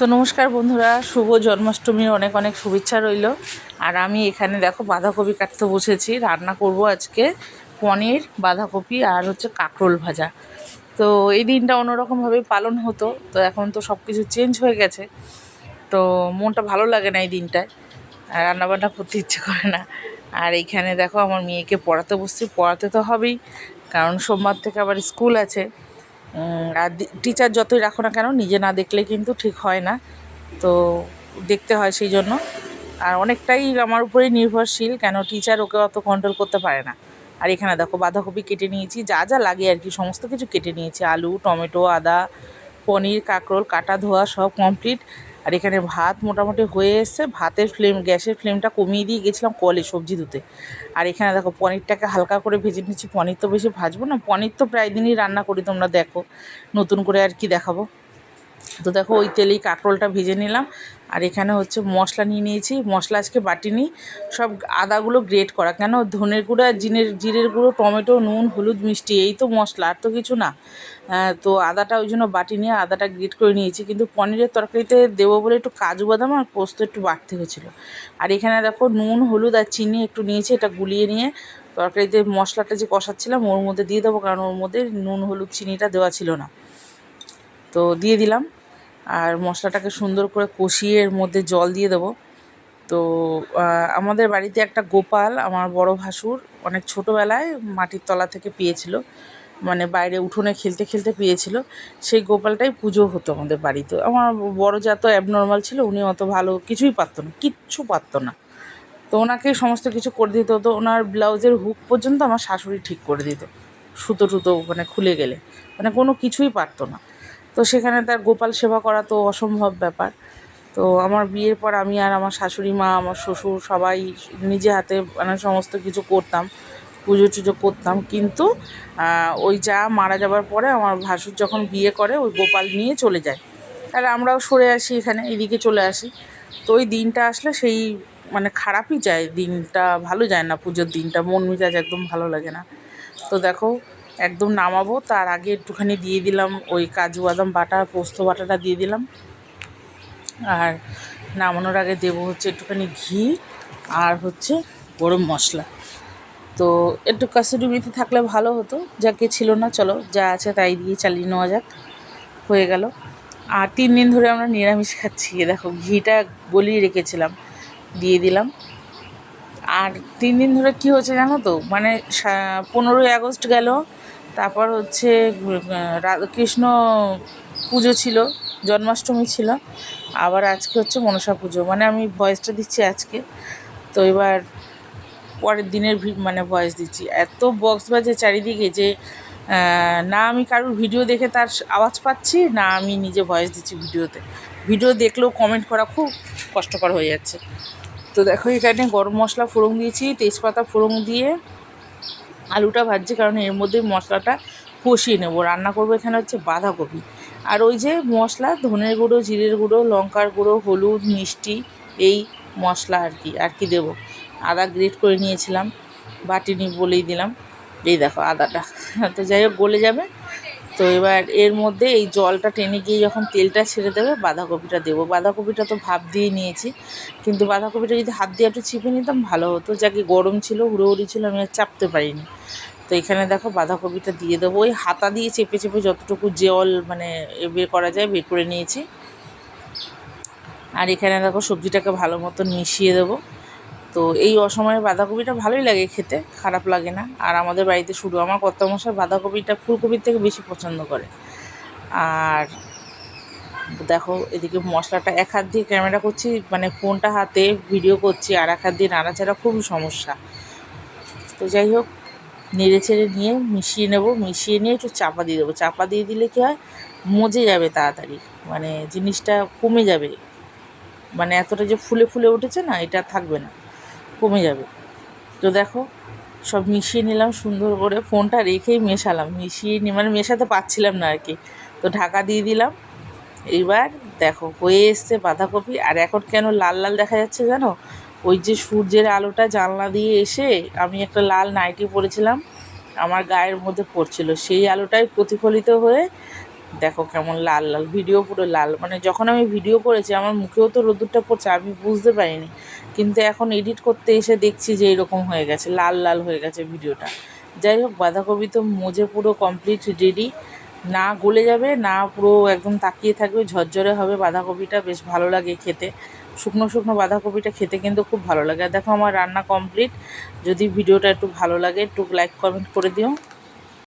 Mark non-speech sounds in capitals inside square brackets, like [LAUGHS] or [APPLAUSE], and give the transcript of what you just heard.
তো নমস্কার বন্ধুরা, শুভ জন্মাষ্টমীর অনেক অনেক শুভেচ্ছা রইল। আর আমি এখানে দেখো বাঁধাকপি কাটতে বসেছি, রান্না করব আজকে পনির, বাঁধাকপি আর হচ্ছে কাঁকরোল ভাজা। তো এই দিনটা অন্যরকমভাবে পালন হতো, তো এখন তো সব কিছু চেঞ্জ হয়ে গেছে। তো মনটা ভালো লাগে না এই দিনটায়, আর রান্নাবান্না করতে ইচ্ছে করে না। আর এইখানে দেখো আমার মেয়েকে পড়াতে বসছি, পড়াতে তো হবেই, কারণ সোমবার থেকে আবার স্কুল আছে। আর টিচার যতই রাখো না কেন, নিজে না দেখলে কিন্তু ঠিক হয় না। তো দেখতে হয় সেই জন্য। আর অনেকটাই আমার উপরেই নির্ভরশীল, কেন টিচার ওকে অত কন্ট্রোল করতে পারে না। আর এখানে দেখো, বাঁধাকপি কেটে নিয়েছি, যা যা লাগে আর কি, সমস্ত কিছু কেটে নিয়েছি। আলু, টমেটো, আদা, পনির, কাঁকরোল, কাটা, ধোয়া সব কমপ্লিট আর এখানে ভাত মোটামুটি হয়ে এসছে। ভাতের ফ্লেম গ্যাসের ফ্লেমটা কমিয়ে দিয়ে গেছিলাম কলে সবজি ধুতে। আর এখানে দেখো পনিরটাকে হালকা করে ভেজে নিচ্ছি। পনির তো বেশি ভাজবো না। পনির তো প্রায় দিনই রান্না করি তোমরা দেখো। নতুন করে আর কি দেখাবো। তো দেখো ওই তেলেই কাঁকরোলটা ভেজে নিলাম। আর এখানে হচ্ছে মশলা নিয়ে নিয়েছি। মশলা আজকে বাটিনি সব আদাগুলো গ্রেট করা। কেন? ধনের গুঁড়া জিনের জিরের গুঁড়ো টমেটো নুন হলুদ মিষ্টি এই তো মশলা আর তো কিছু না। আহ, তো আদাটা ওই জন্য বাটি নিয়ে আদাটা গ্রেট করে নিয়েছি। কিন্তু পনিরের তরকারিতে দেবো বলে একটু কাজু বাদাম আর পোস্ত একটু বাড়তে হয়েছিলো। আর এখানে দেখো নুন হলুদ আর চিনি একটু নিয়েছি এটা গুলিয়ে নিয়ে তরকারিতে মশলাটা যে কষাচ্ছিলাম ওর মধ্যে দিয়ে দেবো। কারণ ওর মধ্যে নুন হলুদ চিনিটা দেওয়া ছিল না। তো দিয়ে দিলাম। আর মশলাটাকে সুন্দর করে কষিয়ে এর মধ্যে জল দিয়ে দেবো। তো আমাদের বাড়িতে একটা গোপাল, আমার বড় ভাসুর, অনেক ছোটোবেলায় মাটির তলা থেকে পেয়েছিল। মানে বাইরে উঠোনে খেলতে খেলতে পেয়েছিল। সেই গোপালটাই পুজো হতো আমাদের বাড়িতে। আমার বড় যা তো অ্যাবনর্মাল ছিল, উনি অত ভালো কিছুই পারতো না, কিচ্ছু পারতো না। তো ওনাকেই সমস্ত কিছু করে দিত তো ওনার ব্লাউজের হুক পর্যন্ত আমার শাশুড়ি ঠিক করে দিত। সুতো টুতো মানে খুলে গেলে। মানে কোনো কিছুই পারতো না। তো সেখানে তার গোপাল সেবা করা তো অসম্ভব ব্যাপার। তো আমার বিয়ের পর আমি আর আমার শাশুড়ি মা, আমার শ্বশুর সবাই নিজে হাতে মানে সমস্ত কিছু করতাম, পুজো টুজো করতাম। কিন্তু ওই যা মারা যাবার পরে আমার ভাসুর যখন বিয়ে করে, ওই গোপাল নিয়ে চলে যায়। আর আমরাও সরে আসি এখানে, এদিকে চলে আসি। তো ওই দিনটা আসলে সেই মানে খারাপই যায়, দিনটা ভালো যায় না, পুজোর দিনটা। মন মেজাজ একদম ভালো লাগে না। তো দেখো একদম নামাবো, তার আগে একটুখানি দিয়ে দিলাম ওই কাজু বাদাম বাটা, পোস্ত বাটাটা দিয়ে দিলাম। আর নামানোর আগে দেবো হচ্ছে একটুখানি ঘি আর হচ্ছে গরম মশলা। তো একটু কাসুরি মেথি থাকলে ভালো হতো, যাকে ছিল না, চলো যা আছে তাই দিয়ে চালিয়ে নেওয়া যাক, হয়ে গেল। আর তিন দিন ধরে আমরা নিরামিষ খাচ্ছি দেখো ঘিটা গলিয়ে রেখেছিলাম, দিয়ে দিলাম। আর তিন দিন ধরে কী হচ্ছে জানো তো? মানে পনেরোই আগস্ট গেল তারপর হচ্ছে উম, রা- কৃষ্ণ পুজো ছিল জন্মাষ্টমী ছিল আবার আজকে হচ্ছে মনসা পুজো। মানে আমি ভয়েসটা দিচ্ছি আজকে তো এবার পরের দিনের মানে ভয়েস দিচ্ছি। এত বক্স বাজে চারিদিকে যে না আমি কারোর ভিডিও দেখে তার আওয়াজ পাচ্ছি না আমি নিজে ভয়েস দিচ্ছি ভিডিওতে ভিডিও দেখলেও কমেন্ট করা খুব কষ্টকর হয়ে যাচ্ছে। তো দেখো, এখানে গরম মশলা ফোড়ন দিয়েছি, তেজপাতা ফোড়ন দিয়ে আলুটা ভাজছি, কারণ এর মধ্যে মশলাটা কষিয়ে নেব। রান্না করব এখানে হচ্ছে বাঁধাকপি। আর ওই যে মশলা, ধনের গুঁড়ো, জিরের গুঁড়ো, লঙ্কার গুঁড়ো, হলুদ, মিষ্টি, এই মশলা আর কি আর কি দেবো। আদা গ্রেট করে নিয়েছিলাম, বাটিনি বলেই দিলাম। এই দেখো আদাটা। [LAUGHS] তো যাই হোক, গলে যাবে। তো এবার এর মধ্যে এই জলটা টেনে গিয়ে যখন তেলটা ছেড়ে দেবে, বাঁধাকপিটা দেবো। বাঁধাকপিটা তো ভাপ দিয়ে নিয়েছি। কিন্তু বাঁধাকপিটা যদি হাত দিয়ে একটু চিপে নিতাম, ভালো হতো। যাকে গরম ছিল, হুড়োহুড়ি ছিল, আমি আর চাপতে পারিনি। তো এখানে দেখো বাঁধাকপিটা দিয়ে দেবো। ওই হাতা দিয়ে চেপে চেপে যতটুকু জল মানে বের করা যায়, বের করে নিয়েছি। আর এখানে দেখো সবজিটাকে ভালো মতো মিশিয়ে দেবো। তো এই অসময়ে বাঁধাকপিটা ভালোই লাগে খেতে, খারাপ লাগে না। আর আমাদের বাড়িতে শুধু আমার কর্তামশাই বাঁধাকপিটা ফুলকপির থেকে বেশি পছন্দ করে। আর দেখো, এদিকে মশলাটা এক হাত দিয়ে ক্যামেরা করছি মানে ফোনটা হাতে ভিডিও করছি, আর এক হাত দিয়ে নাড়াচাড়া খুবই সমস্যা। তো যাই হোক, নেড়ে ছেড়ে নিয়ে মিশিয়ে নেব, মিশিয়ে নিয়ে একটু চাপা দিয়ে দেবো। চাপা দিয়ে দিলে কী হয়? মজে যাবে তাড়াতাড়ি। মানে জিনিসটা কমে যাবে। মানে এতটা যে ফুলে ফুলে উঠেছে না, এটা থাকবে না। কমে যাবে। তো দেখো, সব মিশিয়ে নিলাম, সুন্দর করে ফোনটা রেখেই মেশালাম। মিশিয়ে নি মানে মেশাতে পারছিলাম না আর কি। তো ঢাকা দিয়ে দিলাম। এইবার দেখো, হয়ে এসছে বাঁধাকপি। আর এখন কেন লাল লাল দেখা যাচ্ছে জানো? ওই যে সূর্যের আলোটা জানলা দিয়ে এসে আমি একটা লাল নাইটি পরেছিলাম। আমার গায়ের মধ্যে পড়ছিল। সেই আলোটাই প্রতিফলিত হয়ে দেখো কেমন লাল লাল ভিডিও পুরো লাল। মানে যখন আমি ভিডিও করেছি, আমার মুখেও তো রোদ্দুরটা পড়ছে, আমি বুঝতে পারিনি। কিন্তু এখন এডিট করতে এসে দেখছি যে এরকম হয়ে গেছে, লাল লাল হয়ে গেছে ভিডিওটা যাই হোক, বাঁধাকপি তো মোজে পুরো কমপ্লিট রেডি না গলে যাবে, না পুরো একদম তাকিয়ে থাকবে, ঝরঝরে হবে বাঁধাকপিটা। বেশ ভালো লাগে খেতে। শুকনো শুকনো বাঁধাকপিটা খেতে কিন্তু খুব ভালো লাগে। দেখো আমার রান্না কমপ্লিট যদি ভিডিওটা একটু ভালো লাগে, একটু লাইক কমেন্ট করে দিও।